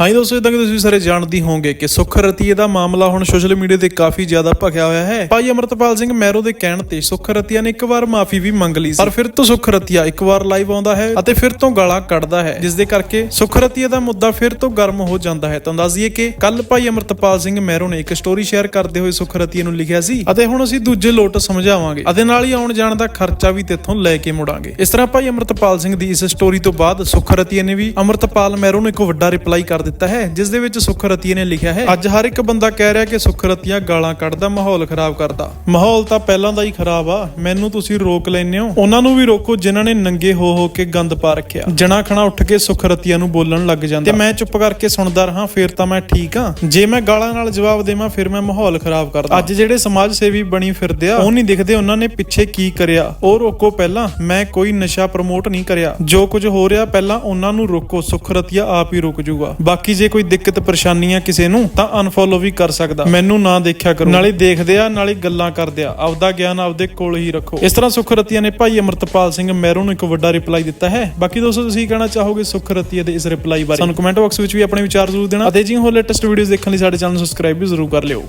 ਹਾਂ ਦੋਸਤੋ ਇਦਾਂ ਕਿ ਤੁਸੀਂ ਸਾਰੇ ਜਾਣਦੇ ਹੋਵੋਗੇ ਕਿ ਸੁਖ ਰਤੀਏ ਦਾ ਮਾਮਲਾ ਹੁਣ ਸੋਸ਼ਲ ਮੀਡੀਆ ਤੇ ਕਾਫੀ ਜ਼ਿਆਦਾ ਭਖਿਆ ਹੋਇਆ ਹੈ। ਭਾਈ ਅਮਰਤਪਾਲ ਸਿੰਘ ਮਹਿਰੋ ਦੇ ਕਹਿਣ ਤੇ ਸੁਖ ਰਤੀਆ ਨੇ ਇੱਕ ਵਾਰ ਮਾਫੀ ਵੀ ਮੰਗ ਲਈ ਸੀ। ਪਰ ਫਿਰ ਤੋਂ ਸੁਖ ਰਤੀਆ ਇੱਕ ਵਾਰ ਲਾਈਵ ਆਉਂਦਾ ਹੈ ਅਤੇ ਫਿਰ ਤੋਂ ਗਾਲਾਂ ਕੱਢਦਾ ਹੈ ਜਿਸ ਦੇ ਕਰਕੇ ਸੁਖ ਰਤੀਆ ਦਾ ਮੁੱਦਾ ਫਿਰ ਤੋਂ ਗਰਮ ਹੋ ਜਾਂਦਾ ਹੈ। ਤਾਂ ਦੱਸ ਦਈਏ ਕਿ ਕੱਲ ਭਾਈ ਅਮਰਤਪਾਲ ਸਿੰਘ ਮਹਿਰੋ ਨੇ ਇੱਕ ਸਟੋਰੀ ਸ਼ੇਅਰ ਕਰਦੇ ਹੋਏ ਸੁਖ ਰਤੀਆ ਨੂੰ ਲਿਖਿਆ ਸੀ ਅਤੇ ਹੁਣ ਅਸੀਂ ਦੂਜੇ ਲੋਟ ਸਮਝਾਵਾਂਗੇ। ਅਤੇ ਨਾਲ ਹੀ ਆਉਣ ਜਾਣ ਦਾ ਖਰਚਾ ਵੀ ਤੇਥੋਂ ਲੈ ਕੇ ਮੁੜਾਂਗੇ। ਇਸ ਤਰ੍ਹਾਂ ਭਾਈ ਅਮਰਤਪਾਲ ਸਿੰਘ ਦੀ ਇਸ ਸਟੋਰੀ ਤੋਂ ਬਾਅਦ ਸੁਖ ਰਤੀਆ ਨੇ ਵੀ ਅਮਰਤਪਾਲ ਮੈਰੋ ਨੂੰ ਇੱਕ ਵੱਡਾ ਰਿਪਲਾਈ ਕਰ ਦਿੱਤਾ ਹੈ, ਜਿਸ ਦੇ ਵਿੱਚ ਸੁਖਰਤੀ ਨੇ ਲਿਖਿਆ ਹੈ, ਅੱਜ ਹਰ ਇੱਕ ਬੰਦਾ ਕਹਿ ਰਿਹਾ ਕਿ ਸੁਖਰਤੀਆਂ ਗਾਲਾਂ ਕੱਢਦਾ, ਮਾਹੌਲ ਖਰਾਬ ਕਰਦਾ। ਮਾਹੌਲ ਤਾਂ ਪਹਿਲਾਂ ਦਾ ਹੀ ਖਰਾਬ ਆ, ਮੈਨੂੰ ਤੁਸੀਂ ਰੋਕ ਲੈਨੇ ਹੋ। ਉਹਨਾਂ ਨੂੰ ਵੀ ਰੋਕੋ, ਜਿਨ੍ਹਾਂ ਨੇ ਨੰਗੇ ਹੋ ਹੋ ਕੇ ਗੰਦ ਪਾ ਰੱਖਿਆ। ਜਣਾ ਖਣਾ ਉੱਠ ਕੇ ਸੁਖ ਨੂੰ ਬੋਲਣ ਲੱਗ ਜਾਂਦਾ। ਤੇ ਮੈਂ ਚੁੱਪ ਕਰਕੇ ਸੁਣਦਾ ਰਹਾ, ਫਿਰ ਤਾਂ ਮੈਂ ਠੀਕ ਆ। ਜੇ ਮੈਂ ਗਾਲਾਂ ਨਾਲ ਜਵਾਬ ਦੇਵਾਂ, ਫਿਰ ਮੈਂ ਮਾਹੌਲ ਖਰਾਬ ਕਰਦਾ। ਅੱਜ ਜਿਹੜੇ ਸਮਾਜ ਸੇਵੀ ਬਣੀ ਫਿਰਦੇ ਆ, ਉਹ ਨਹੀਂ ਦਿਖਦੇ ਉਹਨਾਂ ਨੇ ਪਿੱਛੇ ਕੀ ਕਰਿਆ। ਉਹ ਰੋਕੋ ਪਹਿਲਾਂ, ਮੈਂ ਕੋਈ ਨਸ਼ਾ ਪ੍ਰਮੋਟ ਨਹੀਂ ਕਰਿਆ। ਜੋ ਕੁਝ ਹੋ ਰਿਹਾ, ਪਹਿਲਾਂ ਉਹਨਾਂ ਨੂੰ ਰੋਕੋ ਸੁਖ ਰਤੀਆ ਆਪ ਹੀ ਰੁਕ ਜਾਊਗਾ ਬਾਕੀ ਜੇ ਕੋਈ ਦਿੱਕਤ, ਪਰੇਸ਼ਾਨੀ ਆ ਕਿਸੇ ਨੂੰ, ਤਾਂ ਅਨਫੋਲੋ ਵੀ ਕਰ ਸਕਦਾ। ਮੈਨੂੰ ਨਾ ਦੇਖਿਆ ਕਰੋ। ਨਾਲੇ ਦੇਖਦੇ ਆ, ਨਾਲੇ ਗੱਲਾਂ ਕਰਦੇ ਆ। ਆਪਦਾ ਗਿਆਨ ਆਪਦੇ ਕੋਲ ਹੀ ਰੱਖੋ। ਇਸ ਤਰ੍ਹਾਂ ਸੁਖ ਰਤੀਆ ਨੇ ਭਾਈ ਅਮਰਤਪਾਲ ਸਿੰਘ ਮਹਿਰੂ ਨੂੰ ਇੱਕ ਵੱਡਾ ਰਿਪਲਾਈ ਦਿੱਤਾ ਹੈ। ਬਾਕੀ ਦੋਸਤੋ, ਤੁਸੀਂ ਕਹਿਣਾ ਚਾਹੋਗੇ ਸੁਖ ਰਤੀਆ ਦੇ ਇਸ ਰਿਪਲਾਈ ਬਾਰੇ? ਸਾਨੂੰ ਕਮੈਂਟ ਬਾਕਸ ਵਿੱਚ ਵੀ ਆਪਣੇ ਵਿਚਾਰ ਜ਼ਰੂਰ ਦੇਣਾ। ਅਤੇ ਜੀ, ਹੋਰ ਲੇਟੈਸਟ ਵੀਡੀਓਜ਼ ਦੇਖਣ ਲਈ ਸਾਡੇ ਚੈਨਲ ਨੂੰ ਸਬਸਕ੍ਰਾਈਬ ਵੀ ਜ਼ਰੂਰ ਕਰ ਲਿਓ।